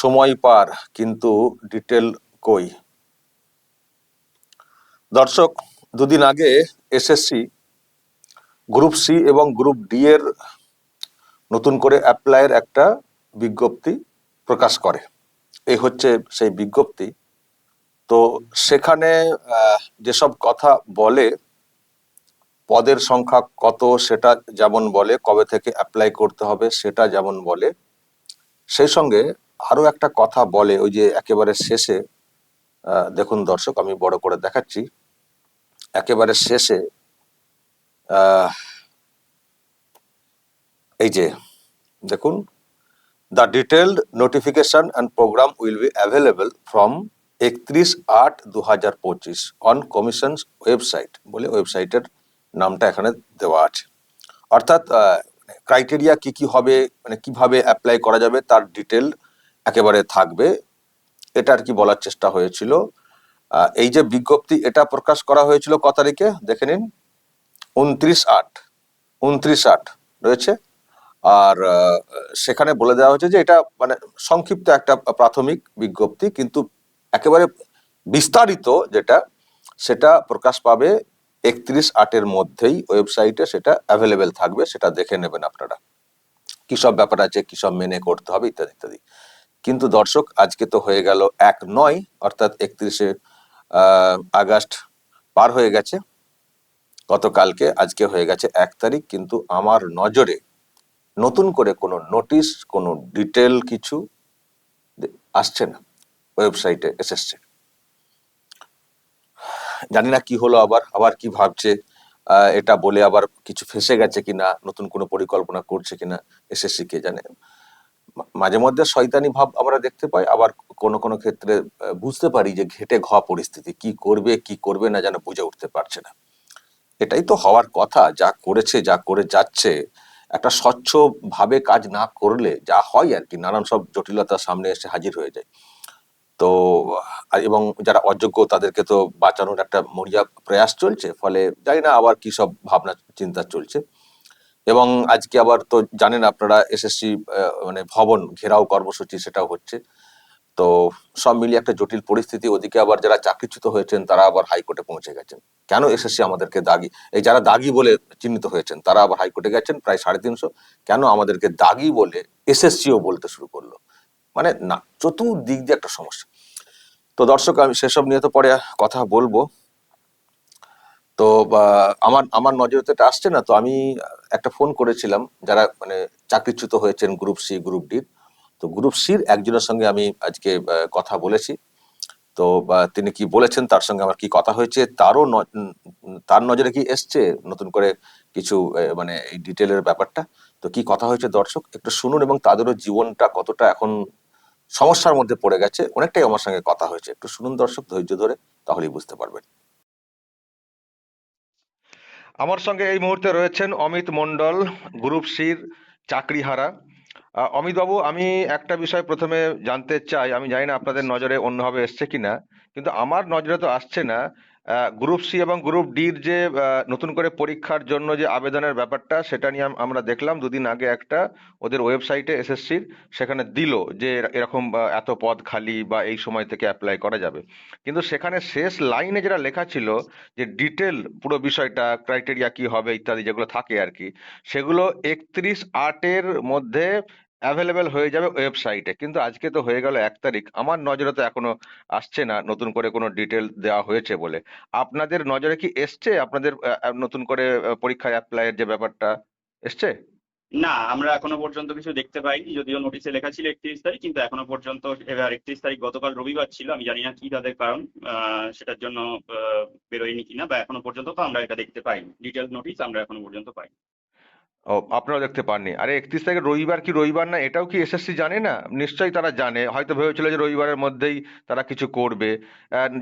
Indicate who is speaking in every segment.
Speaker 1: সময় পার, কিন্তু ডিটেল কই? দর্শক, দুদিন আগে এসএসসি, গ্রুপ সি এবং গ্রুপ ডি এর নতুন করে অ্যাপ্লাইয়ের একটা বিজ্ঞপ্তি প্রকাশ করে। এই হচ্ছে সেই বিজ্ঞপ্তি। তো সেখানে যেসব কথা বলে, পদের সংখ্যা কত, সেটা যেমন বলে, কবে থেকে অ্যাপ্লাই করতে হবে, সেটা যেমন বলে, সেই সঙ্গে আরও একটা কথা বলে, ওই যে একেবারে শেষে দেখুন দর্শক, আমি বড় করে দেখাচ্ছি। একেবারে শেষে এই যে, দেখুন, the detailed notification and program will be available from একত্রিশ আট দু হাজার পঁচিশ অন কমিশন ওয়েবসাইট। বলে ওয়েবসাইটের নামটা এখানে দেওয়া আছে। অর্থাৎ ক্রাইটেরিয়া কি কি হবে মানে কীভাবে অ্যাপ্লাই করা যাবে, তার ডিটেল একেবারে থাকবে। এটা আর কি বলার চেষ্টা হয়েছিল? এই যে বিজ্ঞপ্তি এটা প্রকাশ করা হয়েছিল ক তারিখে? দেখে নিন। উনত্রিশ আট। উনত্রিশ আট রয়েছে। আর সেখানে বলে দেওয়া হয়েছে যে এটা মানে সংক্ষিপ্ত একটা প্রাথমিক বিজ্ঞপ্তি, কিন্তু একেবারে বিস্তারিত যেটা, সেটা প্রকাশ পাবে একত্রিশ আটের মধ্যেই ওয়েবসাইটে সেটা অ্যাভেলেবেল থাকবে, সেটা দেখে নেবেন আপনারা। কি সব ব্যাপার আছে, কি সব মেনে করতে হবে, ইত্যাদি ইত্যাদি। কিন্তু দর্শক, আজকে তো হয়ে গেল এক নয়, অর্থাৎ একত্রিশে আগস্ট পার হয়ে গেছে। গতকালকে, আজকে হয়ে গেছে এক তারিখ, কিন্তু আমার নজরে নতুন করে কোনো নোটিশ, কোনো ডিটেল কিছু আসছে না। ওয়েবসাইটে এসেছে। জানি না কি হলো আবার আবার কি ভাবছে এটা বলে আবার কিছু ফেসে গেছে কিনা, নতুন কোনো পরিকল্পনা করছে কিনা, এসএসসি কে জানে। মাঝে মধ্যে শয়তানি ভাব আমরা দেখতে পাই, আবার কোনো কোনো ক্ষেত্রে বুঝতে পারি যে ঘেটে ঘ পরিস্থিতি, কি করবে কি করবে না যেন বুঝে উঠতে পারছে না। এটাই তো হওয়ার কথা, যা করেছে, যা করে যাচ্ছে। একটা স্বচ্ছ ভাবে কাজ না করলে যা হয় আর কি, নানান সব জটিলতার সামনে এসে হাজির হয়ে যায়। তো এবং যারা অযোগ্য তাদেরকে তো বাঁচানোর একটা মরিয়া প্রয়াস চলছে, ফলে জানি না আবার কি সব ভাবনা চিন্তা চলছে। এবং আজকে আবার তো জানেন আপনারা, এসএসসি মানে ভবন ঘেরাও কর্মসূচি সেটাও হচ্ছে। তো সব মিলিয়ে একটা জটিল পরিস্থিতি, ওদিকে আবার যারা চাকরিচ্যুত হয়েছেন, তারা আবার হাইকোর্টে পৌঁছে গেছেন। কেন এসএসসি আমাদেরকে দাগি? এই যারা দাগি বলে চিহ্নিত হয়েছেন, তারা আবার হাইকোর্টে গেছেন প্রায় সাড়ে তিনশো। কেন আমাদেরকে দাগি বলে এসএসসিও বলতে শুরু করল? মানে না, চতুর্দিক দিয়ে একটা সমস্যা। তো দর্শক, আমি সেসব নিয়ে তো পরে কথা বলব। তো আমার আমার নজরে তো এটা আসছে না, তো আমি একটা ফোন করেছিলাম, যারা মানে চাকরিচ্যুত হয়েছেন গ্রুপ সি, গ্রুপ ডির তো গ্রুপ সির একজনের সঙ্গে আমি আজকে কথা বলেছি। তো তিনি কি বলেছেন, তার সঙ্গে আমার কি কথা হয়েছে, তারও তার নজরে কি এসছে, নতুন করে কিছু মানে এই ডিটেলের ব্যাপারটা, তো কি কথা হয়েছে দর্শক, একটু শুনুন এবং তাদেরও জীবনটা কতটা এখন সমস্যার মধ্যে পড়ে গেছে, অনেকটাই আমার সঙ্গে কথা হয়েছে, একটু শুনুন দর্শক, ধৈর্য ধরে, তাহলেই বুঝতে পারবেন।
Speaker 2: আমার সঙ্গে এই মুহূর্তে রয়েছেন অমিত মণ্ডল, গ্রুপ সির চাকরিহারা। অমিতবাবু, আমি একটা বিষয় প্রথমে জানতে চাই। আমি জানি না আপনাদের নজরে অন্যভাবে এসছে কিনা, কিন্তু আমার নজরে তো আসছে না গ্রুপ সি এবং গ্রুপ ডির যে নতুন করে পরীক্ষার জন্য যে আবেদনের ব্যাপারটা, সেটা নিয়ে আমরা দেখলাম দুদিন আগে একটা ওদের ওয়েবসাইটে এসএসসির সেখানে দিল যে এর- এরকম এত পদ খালি বা এই সময় থেকে অ্যাপ্লাই করা যাবে। কিন্তু সেখানে শেষ লাইনে যেটা লেখা ছিল যে ডিটেল পুরো বিষয়টা ক্রাইটেরিয়া কি হবে ইত্যাদি যেগুলো থাকে আর কি, সেগুলো একত্রিশ আটের মধ্যে অ্যাভেলেবেল হয়ে যাবে ওয়েবসাইটে কিন্তু আজকে তো হয়ে গেল এক তারিখ। আমার নজরে তো এখনও আসছে না নতুন করে কোনো ডিটেল দেওয়া হয়েছে বলে। আপনাদের নজরে কি এসছে? আপনাদের নতুন করে পরীক্ষায় অ্যাপ্লাইয়ের যে ব্যাপারটা, এসছে?
Speaker 3: না, আমরা এখনও পর্যন্ত কিছু দেখতে পাইনি। যদিও নোটিশে লেখা ছিল একত্রিশ তারিখ, কিন্তু এখনও পর্যন্ত এবার একত্রিশ তারিখ গতকাল রবিবার ছিল। আমি জানি না কি তাদের কারণ সেটার জন্য বেরোয়নি কিনা, বা এখনও পর্যন্ত তো আমরা এটা দেখতে পাইনি। ডিটেল নোটিশ আমরা এখনও পর্যন্ত পাইনি।
Speaker 2: ও আপনারা দেখতে পাননি। আরে একত্রিশ তারিখ রবিবার কি রবিবার না? এটাও কি এসএসসি জানে না? নিশ্চয়ই তারা জানে। হয়তো ভেবেছিল যে রবিবারের মধ্যেই তারা কিছু করবে।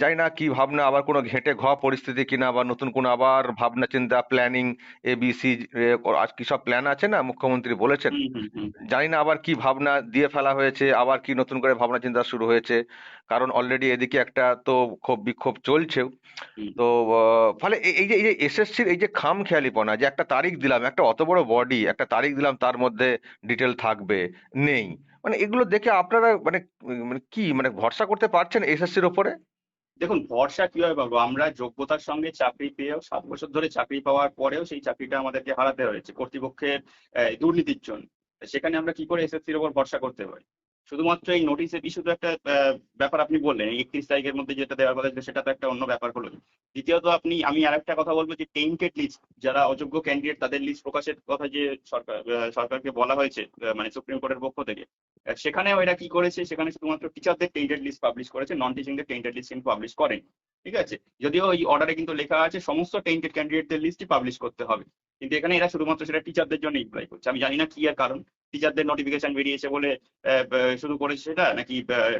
Speaker 2: জানি না কি ভাবনা আবার কোনো ঘেঁটে ঘ পরিস্থিতি কিনা বা নতুন কোনো আবার ভাবনা চিন্তা প্ল্যানিং এবিসি আজ কি সব প্ল্যান আছে না? মুখ্যমন্ত্রী বলেছেন। জানি না আবার কি ভাবনা দিয়ে ফেলা হয়েছে আবার কি নতুন করে ভাবনা চিন্তা শুরু হয়েছে। কারণ অলরেডি এদিকে একটা তো ক্ষোভ বিক্ষোভ চলছেও। তো ফলে এই এই যে এই যে এসএসসির এই যে খাম খেয়ালিপনা যে একটা তারিখ দিলাম একটা অত বড় বডি একটা তারিখ দিলাম, তার মধ্যে ডিটেল থাকবে, নেই। মানে এগুলো দেখে আপনারা মানে মানে কি মানে ভরসা করতে পারছেন এসএসসির ওপরে?
Speaker 3: দেখুন, ভরসা কীভাবে পাবো আমরা যোগ্যতার সঙ্গে চাকরি পেয়েও, সাত বছর ধরে চাকরি পাওয়ার পরেও সেই চাকরিটা আমাদেরকে হারাতে হয়েছে, কর্তৃপক্ষের দুর্নীতির জন্য। সেখানে আমরা কি করে এসএসসির উপর ভরসা করতে পারি? শুধুমাত্র এই নোটিশের ইস্যু তো একটা ব্যাপার আপনি বললেন একত্রিশ তারিখের মধ্যে যেটা দেওয়ার কথা সেটা তো একটা অন্য ব্যাপার হলো। দ্বিতীয়ত আপনি, আমি আর একটা কথা বলব যে টেন্টেড লিস্ট যারা অযোগ্য ক্যান্ডিডেট তাদের লিস্ট প্রকাশের কথা যে সরকার সরকারকে বলা হয়েছে মানে সুপ্রিম কোর্টের পক্ষ থেকে সেখানেও এরা কি করেছে, সেখানে শুধুমাত্র টিচারদের টেন্টেড লিস্ট পাবলিশ করেছে নন টিচিংদের টেন্টেড লিস্ট কিন্তু পাবলিশ করেন, ঠিক আছে? যদিও এই অর্ডারে কিন্তু লেখা আছে, সমস্ত টেন্টেড ক্যান্ডিডেটদের লিস্টই পাবলিশ করতে হবে, কিন্তু এখানে এরা শুধুমাত্র সেটা টিচারদের জন্য ইমপ্লাই করছে, আমি জানি না কি আর কারণ টিচারদের নোটিফিকেশন বেরিয়েছে বলে শুরু করেছে সেটা, নাকি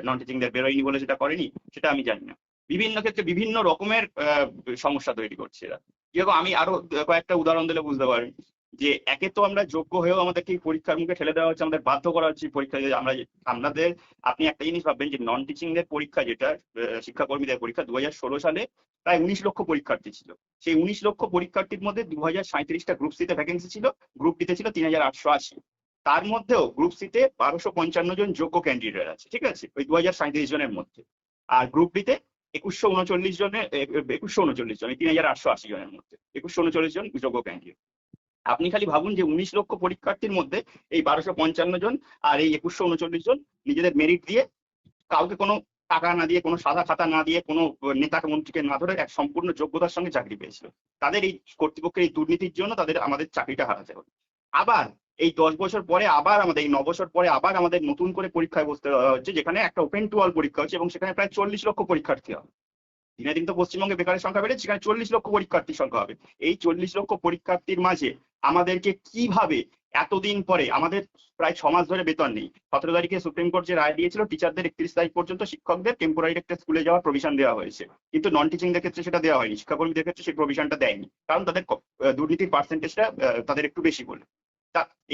Speaker 3: নন টিচিংদের বেরোয়নি বলে সেটা করেনি, সেটা আমি জানি না। বিভিন্ন ক্ষেত্রে বিভিন্ন রকমের সমস্যা তৈরি করছে এরা। যেরকম আমি আরও কয়েকটা উদাহরণ দিলে বুঝতে পারেন যে একে তো আমরা যোগ্য হয়েও আমাদেরকে পরীক্ষার মুখে ঠেলে দেওয়া হচ্ছে, আমাদের বাধ্য করা হচ্ছে পরীক্ষা আমরা আমাদের, আপনি একটা জিনিস ভাববেন যে নন টিচিং টিচিংদের পরীক্ষা যেটা শিক্ষাকর্মীদের পরীক্ষা দু হাজার ষোলো সালে প্রায় উনিশ লক্ষ পরীক্ষার্থী ছিল। সেই উনিশ লক্ষ পরীক্ষার্থীর মধ্যে দু হাজার সাঁত্রিশটা গ্রুপ সিতে ভ্যাকেন্সি ছিল গ্রুপ ডিতে ছিল তিন হাজার আটশো আশি। তার মধ্যেও গ্রুপ সিতে বারোশো পঞ্চান্ন জন যোগ্য ক্যান্ডিডেট আছে, ঠিক আছে? ওই দু হাজার সাঁত্রিশ জনের মধ্যে। আর গ্রুপ ডিতে একুশশো উনচল্লিশ জনের একুশশো উনচল্লিশ জন, তিন হাজার আটশো আশি জনের মধ্যে। একুশশো উনচল্লিশ জন যোগ্য ক্যান্ডিডেট আপনি খালি ভাবুন যে উনিশ লক্ষ পরীক্ষার্থীর মধ্যে এই বারোশো পঞ্চান্ন জন আর এই একুশশো উনচল্লিশ জন নিজেদের মেরিট দিয়ে কাউকে কোনো টাকা না দিয়ে, কোনো সাদা খাতা না দিয়ে, কোনো নেতাকে, মন্ত্রীকে না ধরে এক সম্পূর্ণ যোগ্যতার সঙ্গে চাকরি পেয়েছিল। তাদের এই কর্তৃপক্ষের এই দুর্নীতির জন্য তাদের আমাদের চাকরিটা হারাতে হবে। আবার এই দশ বছর পরে আবার আমাদের, এই ন বছর পরে আবার আমাদের নতুন করে পরীক্ষায় বসতে দেওয়া হচ্ছে যেখানে একটা ওপেন টু অল পরীক্ষা হচ্ছে এবং সেখানে প্রায় চল্লিশ লক্ষ পরীক্ষার্থী হবে। দিনে দিন তো পশ্চিমবঙ্গে বেকারের সংখ্যা বেড়েছে, সেখানে চল্লিশ লক্ষ পরীক্ষার্থীর সংখ্যা হবে। এই চল্লিশ লক্ষ পরীক্ষার্থীর মাঝে আমাদেরকে কীভাবে এতদিন পরে, আমাদের প্রায় ছ মাস ধরে বেতন নেই। সতেরো তারিখে সুপ্রিম কোর্ট যে রায় দিয়েছিল, টিচারদের একত্রিশ তারিখ পর্যন্ত শিক্ষকদের টেম্পোরারি একটা স্কুলে যাওয়ার প্রভিশন দেওয়া হয়েছে। কিন্তু নন টিচিং টিচিংদের ক্ষেত্রে সেটা দেওয়া হয়নি, শিক্ষাকর্মীদের ক্ষেত্রে সেই প্রভিশনটা দেয়নি। কারণ তাদের দুর্নীতির পার্সেন্টেজটা তাদের একটু বেশি বলে।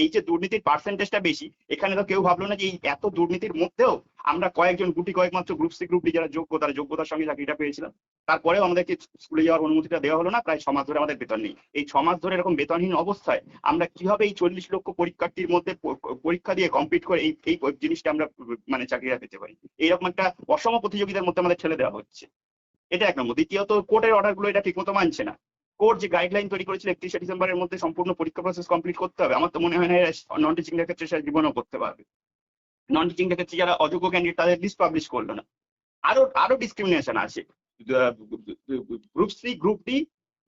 Speaker 3: এই যে দুর্নীতির পার্সেন্টেজটা বেশি, এখানে তো কেউ ভাবলো না যে এই এত দুর্নীতির মধ্যেও আমরা কয়েকজন গুটি কয়েক মাত্র গ্রুপ সি গ্রুপ ডি যারা যোগ্য, তারা যোগ্যতার সঙ্গে চাকরিটা পেয়েছিলাম। তারপরেও আমাদেরকে স্কুলে যাওয়ার অনুমতিটা দেওয়া হলো না, প্রায় ছ মাস ধরে আমাদের বেতন নেই। এই ছ মাস ধরে এরকম বেতনহীন অবস্থায় আমরা কীভাবে এই চল্লিশ লক্ষ পরীক্ষার্থীর মধ্যে পরীক্ষা দিয়ে কমপ্লিট করে এই এই জিনিসটা আমরা মানে চাকরিটা পেতে পারি? এইরকম একটা অসম প্রতিযোগিতার মধ্যে আমাদের ঠেলে দেওয়া হচ্ছে। এটা এক নম্বর। দ্বিতীয়ত কোর্টের অর্ডারগুলো এটা ঠিকমতো মানছে না। কোর্ট যে গাইডলাইন তৈরি করেছিল একত্রিশে ডিসেম্বরের মধ্যে সম্পূর্ণ পরীক্ষা প্রসেস কমপ্লিট করতে হবে, আমার তো মনে হয় না নন টিচিং এর ক্ষেত্রে সে জীবনেও করতে পারবে। নন টিচিং এর ক্ষেত্রে যারা অযোগ্য ক্যান্ডিডেট তাদের লিস্ট পাবলিশ করল না। আরও আরও ডিসক্রিমিনেশন আছে। Group C group D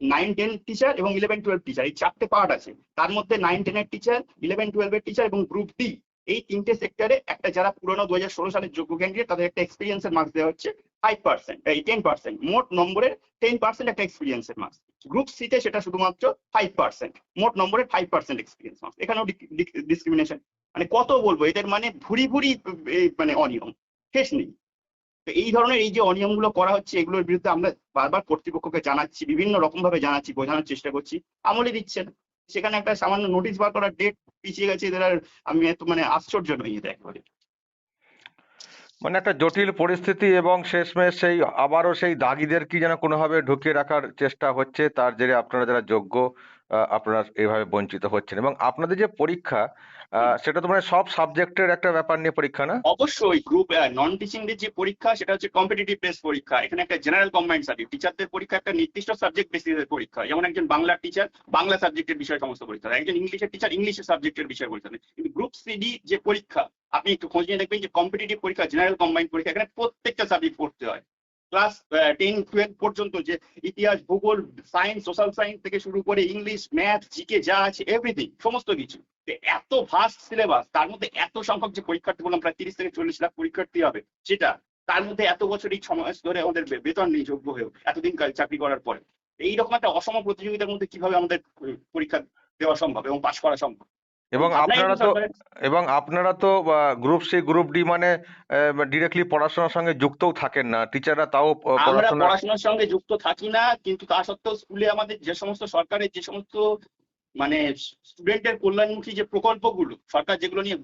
Speaker 3: nine ten teacher এবং ইলেভেন টুয়েলভ টিচার এই চারটে পার্ট আছে। তার মধ্যে নাইন টেনের টিচার ইলেভেন টুয়েলভের টিচার এবং গ্রুপ ডি এই তিনটে সেক্টরে একটা যারা পুরোনো দু হাজার ষোলো সালের যোগ্য ক্যান্ডিডেট তাদের একটা এক্সপিরিয়েন্সের মার্কস দেওয়া হচ্ছে। ফাইভ পার্সেন্ট এই টেন পার্সেন্ট মোট নম্বরের টেন পার্সেন্ট একটা এক্সপিরিয়েন্সের মার্কস গ্রুপ সিতে সেটা শুধুমাত্র ফাইভ পার্সেন্ট মোট নম্বরের ফাইভ পার্সেন্ট এক্সপিরিয়েন্স মার্কস এখানেও ডিসক্রিমিনেশন মানে কত বলব, এদের মানে ভুরি ভুরি মানে অনিয়ম, শেষ নেই। তো এই ধরনের এই যে অনিয়মগুলো করা হচ্ছে, এগুলোর বিরুদ্ধে আমরা বারবার কর্তৃপক্ষকে জানাচ্ছি, বিভিন্ন রকম ভাবে জানাচ্ছি, বোঝানোর চেষ্টা করছি আমলে দিচ্ছে না সেখানে একটা সামান্য নোটিশ বার করার ডেট পিছিয়ে গেছে, এদের আর আমি এত মানে আশ্চর্য নই এটা একেবারে।
Speaker 2: মানে একটা জটিল পরিস্থিতি এবং শেষমেশ সেই আবারও সেই দাগিদের কি যেন কোনোভাবে ঢুকিয়ে রাখার চেষ্টা হচ্ছে তার জেরে আপনারা যারা যোগ্য আহ, আপনারা এইভাবে বঞ্চিত হচ্ছেন। এবং আপনাদের যে পরীক্ষা আহ, সেটা তো মানে সব সাবজেক্টের একটা ব্যাপার নিয়ে পরীক্ষা না?
Speaker 3: অবশ্যই গ্রুপ নন টিচিং দের যে পরীক্ষা সেটা হচ্ছে কম্পিটিটিভ বেস পরীক্ষা। এখানে একটা জেনারেল কম্বাইন্ড সাবজেক্ট টিচারদের পরীক্ষা একটা নির্দিষ্ট সাবজেক্ট বেসিসের পরীক্ষা। যেমন একজন বাংলার টিচার বাংলা সাবজেক্টের বিষয়ে সমস্ত পরীক্ষা। একজন ইংলিশের টিচার ইংলিশের সাবজেক্টের বিষয়ে পরীক্ষা। দেয়। কিন্তু গ্রুপ সিডি যে পরীক্ষা আপনি একটু খোঁজ নিয়ে দেখবেন যে কম্পিটিটিভ পরীক্ষা জেনারেল কম্বাইন্ড পরীক্ষা, এখানে প্রত্যেকটা সাবজেক্ট পড়তে হয়। ক্লাস টেন টুয়েলভ পর্যন্ত যে ইতিহাস, ভূগোল সায়েন্স সোশ্যাল সায়েন্স থেকে শুরু করে ইংলিশ ম্যাথ জিকে যা আছে এভরিথিং সমস্ত কিছু। এত ভাস্ট সিলেবাস তার মধ্যে এত সংখ্যক যে পরীক্ষার্থী বললাম, প্রায় তিরিশ থেকে চল্লিশ লাখ পরীক্ষার্থী হবে সেটা তার মধ্যে এত বছর এই মাস ধরে আমাদের বেতন নেই যোগ্য হয়েও এতদিন কাল চাকরি করার পরে। এইরকম একটা অসম প্রতিযোগিতার মধ্যে কীভাবে আমাদের পরীক্ষা দেওয়া সম্ভব এবং পাশ করা সম্ভব?
Speaker 2: এবং আপনারা তো এবং আপনারা তো গ্রুপ সি গ্রুপ ডি মানে ডিরেক্টলি পড়াশোনার সঙ্গে যুক্তও থাকেন না। টিচাররা তাও
Speaker 3: আমরা
Speaker 2: পড়াশোনা
Speaker 3: পড়াশোনার সঙ্গে যুক্ত থাকি না কিন্তু তা সত্ত্বেও স্কুলে আমাদের যে সমস্ত সরকারের যে সমস্ত মানে স্টুডেন্টের কল্যাণমুখী যে প্রকল্পগুলো সরকার যেগুলো নিয়ে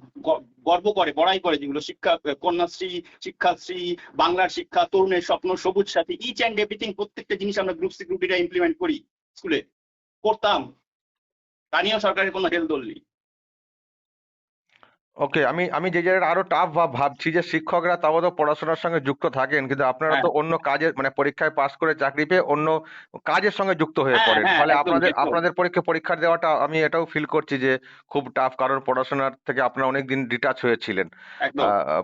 Speaker 3: গর্ব করে বড়াই করে যেগুলো শিক্ষা কন্যাশ্রী শিক্ষাশ্রী বাংলার শিক্ষা তরুণের স্বপ্ন সবুজ সাথী ইচ অ্যান্ড এভরিথিং প্রত্যেকটা জিনিস আমরা গ্রুপ সি গ্রুপ ডিটা ইমপ্লিমেন্ট করি স্কুলে। করতাম। তা নিয়েও সরকারের কোনো হেলদোল নেই।
Speaker 2: ওকে আমি আমি যে জায়গাটা আরও টাফ ভাব ভাবছি যে শিক্ষকরা তাও তো পড়াশোনার সঙ্গে যুক্ত থাকেন কিন্তু আপনারা
Speaker 3: হ্যাঁ।
Speaker 2: তো অন্য কাজের মানে পরীক্ষায় পাস করে চাকরি পেয়ে অন্য কাজের সঙ্গে যুক্ত হয়ে
Speaker 3: হ্যাঁ
Speaker 2: পড়েন।
Speaker 3: হ্যাঁ
Speaker 2: ফলে আপনাদের আপনাদের পরীক্ষা পরীক্ষা দেওয়াটা আমি এটাও ফিল করছি যে খুব টাফ কারণ পড়াশোনার থেকে আপনারা অনেকদিন ডিটাচ হয়েছিলেন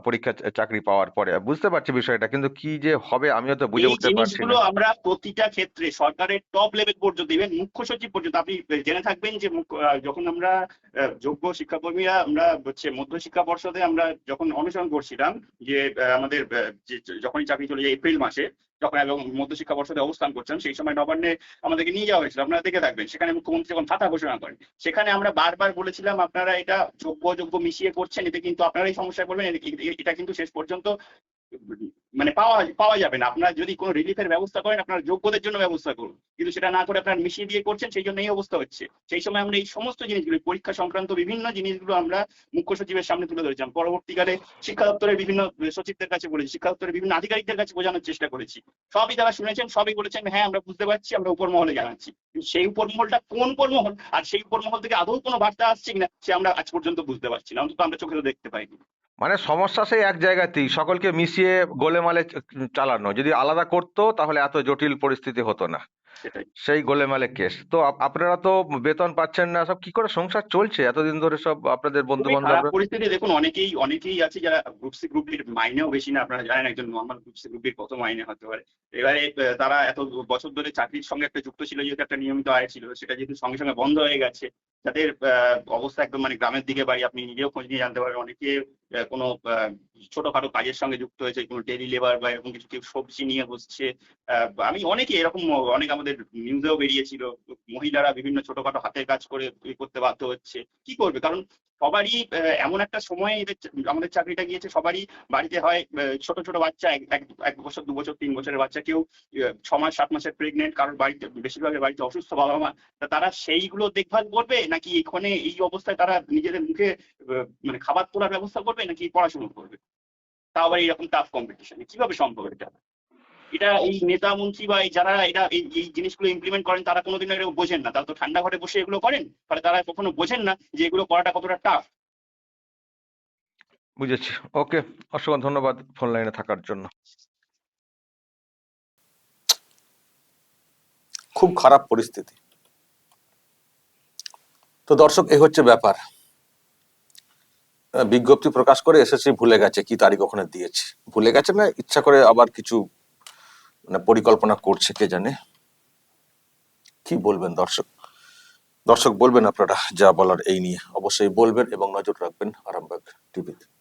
Speaker 2: পরীক্ষা চাকরি পাওয়ার পরে। বুঝতে পারছি বিষয়টা কিন্তু কি যে হবে আমিও তো বুঝে উঠতে পারছি না।
Speaker 3: আমরা প্রতিটা ক্ষেত্রে সরকারের টপ লেভেল পর্যন্ত ইভেন মুখ্য সচিব পর্যন্ত আপনি জেনে থাকবেন যে যখন আমরা যোগ্য শিক্ষাকর্মীরা আমরা হচ্ছে মধ্য শিক্ষা পর্ষদে আমরা যখন অনুসরণ করছিলাম যে আমাদের যখনই চাকরি চলে যায় এপ্রিল মাসে, যখন এবং মধ্য শিক্ষা পর্ষদে অবস্থান করছেন, সেই সময় নবান্নে আমাদেরকে নিয়ে যাওয়া হয়েছিল। আপনারা দেখে থাকবেন, সেখানে মুখ্যমন্ত্রী যখন ভাতা ঘোষণা করেন, সেখানে আমরা বারবার বলেছিলাম, আপনারা এটা যোগ্য যোগ্য মিশিয়ে করছেন, এতে কিন্তু আপনারাই সমস্যায় পড়বেন এটা কিন্তু শেষ পর্যন্ত মানে পাওয়া পাওয়া যাবে না। আপনারা যদি কোনো রিলিফের ব্যবস্থা করেন, আপনার যোগ্যদের জন্য ব্যবস্থা করুন। কিন্তু সেটা না করে আপনারা মিশিয়ে দিয়ে করছেন, সেই জন্য এই অবস্থা হচ্ছে। সেই সময় আমরা এই সমস্ত জিনিসগুলো, পরীক্ষা সংক্রান্ত বিভিন্ন জিনিসগুলো আমরা মুখ্য সচিবের সামনে তুলে ধরেছিলাম পরবর্তীকালে শিক্ষা দপ্তরের বিভিন্ন সচিবদের কাছে বলেছি, শিক্ষা দপ্তরের বিভিন্ন আধিকারিকদের কাছে বোঝানোর চেষ্টা করেছি। সবই তারা শুনেছেন, সবই বলেছেন হ্যাঁ আমরা বুঝতে পারছি, আমরা উপর মহলে জানাচ্ছি সেই উপর মহলটা কোন উপর মহল আর সেই উপর মহল থেকে আদৌ কোনো বার্তা আসছে কিনা, সে আমরা আজ পর্যন্ত বুঝতে পারছি না, অন্তত আমরা চোখে দেখতে পাইনি।
Speaker 2: মানে সমস্যা সেই এক জায়গাতেই, সকলকে মিশিয়ে গোলেমালে চ- চালানো। যদি আলাদা করতো তাহলে এত জটিল পরিস্থিতি হতো না। সেই গোলেমালে কেস। তো আপনারা তো বেতন পাচ্ছেন না সব কি করে সংসার চলছে? এতদিন ধরে সব আপনাদের বন্ধু
Speaker 3: খারাপ পরিস্থিতি। দেখুন অনেকেই অনেকেই আছে যারা গ্রুপ সি গ্রুপ ডির মাইনেও বেশি না। আপনারা জানেন একজন নর্মাল গ্রুপ সি গ্রুপ ডির কত মাইনে হতে পারে। এবারে তারা এত বছর ধরে চাকরির সঙ্গে একটা যুক্ত ছিল যেহেতু একটা নিয়মিত আয় ছিল সেটা যেহেতু সঙ্গে সঙ্গে বন্ধ হয়ে গেছে তাদের অবস্থা একদম মানে গ্রামের দিকে বাড়ি আপনি নিজেও খোঁজ নিয়ে জানতে পারবেন। অনেকে কোনো ছোটখাটো কাজের সঙ্গে যুক্ত হয়েছে কোনো ডেলি লেবার বা এরকম কিছু কেউ সবজি নিয়ে বসছে। আহ, আমি অনেকে এরকম অনেক আমাদের নিউজেও বেরিয়েছিল মহিলারা বিভিন্ন ছোটখাটো হাতের কাজ করে করতে বাধ্য হচ্ছে। কি করবে? কারণ সবারই এমন একটা সময় এদের আমাদের চাকরিটা গিয়েছে, সবারই বাড়িতে হয় ছোট ছোট বাচ্চা, এক বছর, দু বছর, তিন বছরের বাচ্চা, কেউ ছ মাস, সাত মাসের প্রেগনেন্ট কারোর বাড়িতে, বেশিরভাগের বাড়িতে অসুস্থ বাবা মা তা তারা সেইগুলো দেখভাল করবে? নাকি এখানে এই অবস্থায় তারা নিজেদের মুখে মানে খাবার তোলার ব্যবস্থা করবে? নাকি পড়াশোনা করবে? তাও আবার এরকম টাফ কম্পিটিশনে কীভাবে সম্ভব এটা? এটা এই নেতা মন্ত্রী বা এই যারা এটা এই এই জিনিসগুলো ইমপ্লিমেন্ট করেন তারা কোনোদিন এগুলো বোঝেন না। তারা তো ঠান্ডা ঘরে বসে এগুলো করেন ফলে তারা কখনো বোঝেন না যে এগুলো করাটা কতটা টাফ
Speaker 2: বুঝেছি। ওকে অসংখ্য ধন্যবাদ ফোন লাইনে থাকার জন্য।
Speaker 1: খুব খারাপ পরিস্থিতি। তো দর্শক এ হচ্ছে ব্যাপার। বিজ্ঞপ্তি প্রকাশ করে এসএসসি ভুলে গেছে কি তারিখ ওখানে দিয়েছে। ভুলে গেছে না ইচ্ছা করে আবার কিছু মানে পরিকল্পনা করছে কে জানে? কি বলবেন দর্শক? দর্শক বলবেন আপনারা যা বলার এই নিয়ে। অবশ্যই বলবেন এবং নজর রাখবেন আরামবাগ টিভিতে।